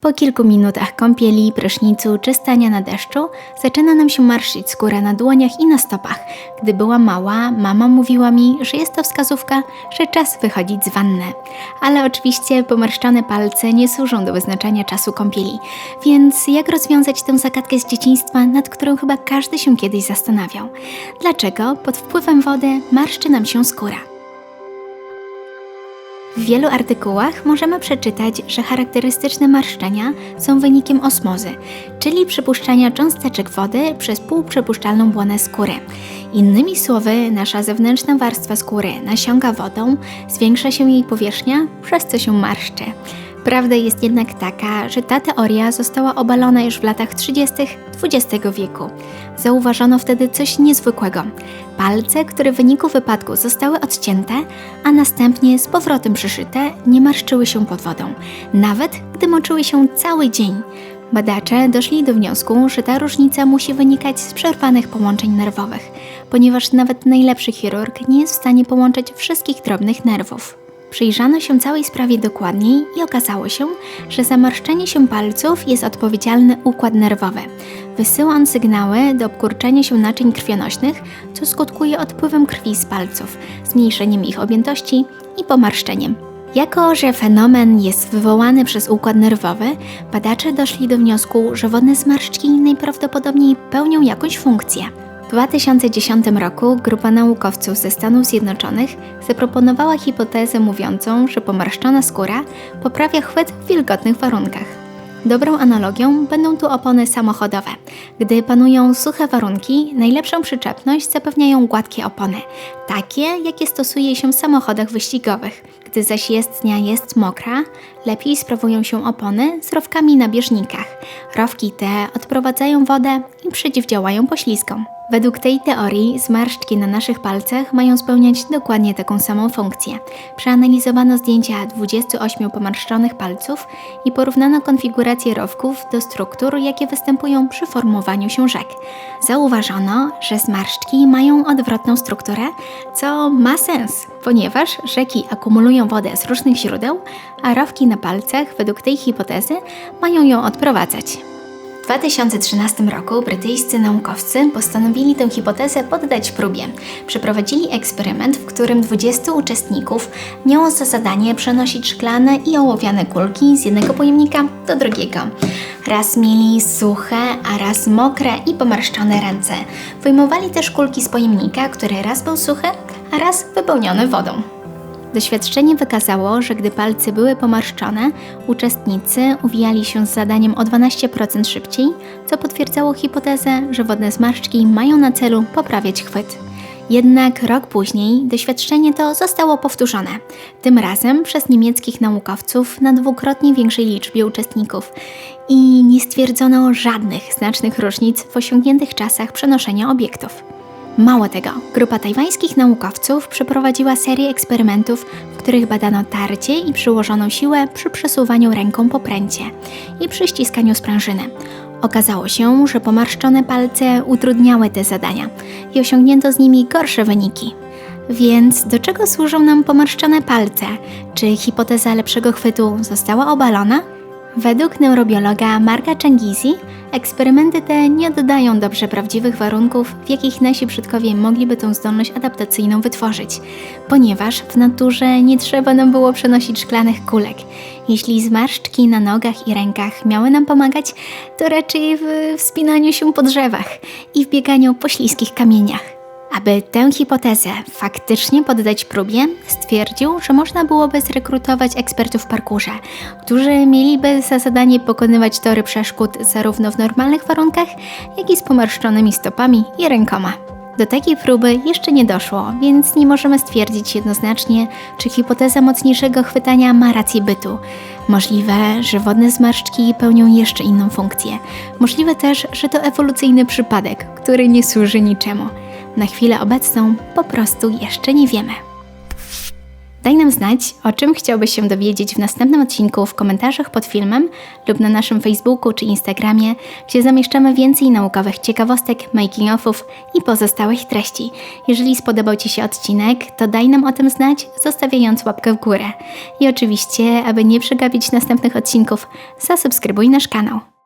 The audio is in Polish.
Po kilku minutach kąpieli, prysznicu czy stania na deszczu zaczyna nam się marszyć skóra na dłoniach i na stopach. Gdy była mała, mama mówiła mi, że jest to wskazówka, że czas wychodzić z wanny. Ale oczywiście pomarszczone palce nie służą do wyznaczania czasu kąpieli. Więc jak rozwiązać tę zagadkę z dzieciństwa, nad którą chyba każdy się kiedyś zastanawiał? Dlaczego pod wpływem wody marszczy nam się skóra? W wielu artykułach możemy przeczytać, że charakterystyczne marszczenia są wynikiem osmozy, czyli przypuszczania cząsteczek wody przez półprzepuszczalną błonę skóry. Innymi słowy, nasza zewnętrzna warstwa skóry nasiąga wodą, zwiększa się jej powierzchnia, przez co się marszczy. Prawda jest jednak taka, że ta teoria została obalona już w latach 30. XX wieku. Zauważono wtedy coś niezwykłego. Palce, które w wyniku wypadku zostały odcięte, a następnie z powrotem przyszyte, nie marszczyły się pod wodą, nawet gdy moczyły się cały dzień. Badacze doszli do wniosku, że ta różnica musi wynikać z przerwanych połączeń nerwowych, ponieważ nawet najlepszy chirurg nie jest w stanie połączyć wszystkich drobnych nerwów. Przyjrzano się całej sprawie dokładniej i okazało się, że za marszczenie się palców jest odpowiedzialny układ nerwowy. Wysyła on sygnały do obkurczenia się naczyń krwionośnych, co skutkuje odpływem krwi z palców, zmniejszeniem ich objętości i pomarszczeniem. Jako, że fenomen jest wywołany przez układ nerwowy, badacze doszli do wniosku, że wodne zmarszczki najprawdopodobniej pełnią jakąś funkcję. W 2010 roku grupa naukowców ze Stanów Zjednoczonych zaproponowała hipotezę mówiącą, że pomarszczona skóra poprawia chwyt w wilgotnych warunkach. Dobrą analogią będą tu opony samochodowe. Gdy panują suche warunki, najlepszą przyczepność zapewniają gładkie opony, takie jakie stosuje się w samochodach wyścigowych. Gdy zaś jezdnia jest mokra, lepiej sprawują się opony z rowkami na bieżnikach. Rowki te odprowadzają wodę i przeciwdziałają poślizgom. Według tej teorii zmarszczki na naszych palcach mają spełniać dokładnie taką samą funkcję. Przeanalizowano zdjęcia 28 pomarszczonych palców i porównano konfigurację rowków do struktur, jakie występują przy formowaniu się rzek. Zauważono, że zmarszczki mają odwrotną strukturę, co ma sens, ponieważ rzeki akumulują wodę z różnych źródeł, a rowki na palcach według tej hipotezy mają ją odprowadzać. W 2013 roku brytyjscy naukowcy postanowili tę hipotezę poddać próbie. Przeprowadzili eksperyment, w którym 20 uczestników miało za zadanie przenosić szklane i ołowiane kulki z jednego pojemnika do drugiego. Raz mieli suche, a raz mokre i pomarszczone ręce. Wyjmowali też kulki z pojemnika, który raz był suchy, a raz wypełniony wodą. Doświadczenie wykazało, że gdy palce były pomarszczone, uczestnicy uwijali się z zadaniem o 12% szybciej, co potwierdzało hipotezę, że wodne zmarszczki mają na celu poprawiać chwyt. Jednak rok później doświadczenie to zostało powtórzone, tym razem przez niemieckich naukowców na dwukrotnie większej liczbie uczestników i nie stwierdzono żadnych znacznych różnic w osiągniętych czasach przenoszenia obiektów. Mało tego, grupa tajwańskich naukowców przeprowadziła serię eksperymentów, w których badano tarcie i przyłożoną siłę przy przesuwaniu ręką po pręcie i przy ściskaniu sprężyny. Okazało się, że pomarszczone palce utrudniały te zadania i osiągnięto z nimi gorsze wyniki. Więc do czego służą nam pomarszczone palce? Czy hipoteza lepszego chwytu została obalona? Według neurobiologa Marka Changizi eksperymenty te nie oddają dobrze prawdziwych warunków, w jakich nasi przodkowie mogliby tę zdolność adaptacyjną wytworzyć, ponieważ w naturze nie trzeba nam było przenosić szklanych kulek. Jeśli zmarszczki na nogach i rękach miały nam pomagać, to raczej w wspinaniu się po drzewach i w bieganiu po śliskich kamieniach. Aby tę hipotezę faktycznie poddać próbie, stwierdził, że można byłoby zrekrutować ekspertów w parkurze, którzy mieliby za zadanie pokonywać tory przeszkód zarówno w normalnych warunkach, jak i z pomarszczonymi stopami i rękoma. Do takiej próby jeszcze nie doszło, więc nie możemy stwierdzić jednoznacznie, czy hipoteza mocniejszego chwytania ma rację bytu. Możliwe, że wodne zmarszczki pełnią jeszcze inną funkcję. Możliwe też, że to ewolucyjny przypadek, który nie służy niczemu. Na chwilę obecną po prostu jeszcze nie wiemy. Daj nam znać, o czym chciałbyś się dowiedzieć w następnym odcinku w komentarzach pod filmem lub na naszym Facebooku czy Instagramie, gdzie zamieszczamy więcej naukowych ciekawostek, making-offów i pozostałych treści. Jeżeli spodobał Ci się odcinek, to daj nam o tym znać, zostawiając łapkę w górę. I oczywiście, aby nie przegapić następnych odcinków, zasubskrybuj nasz kanał.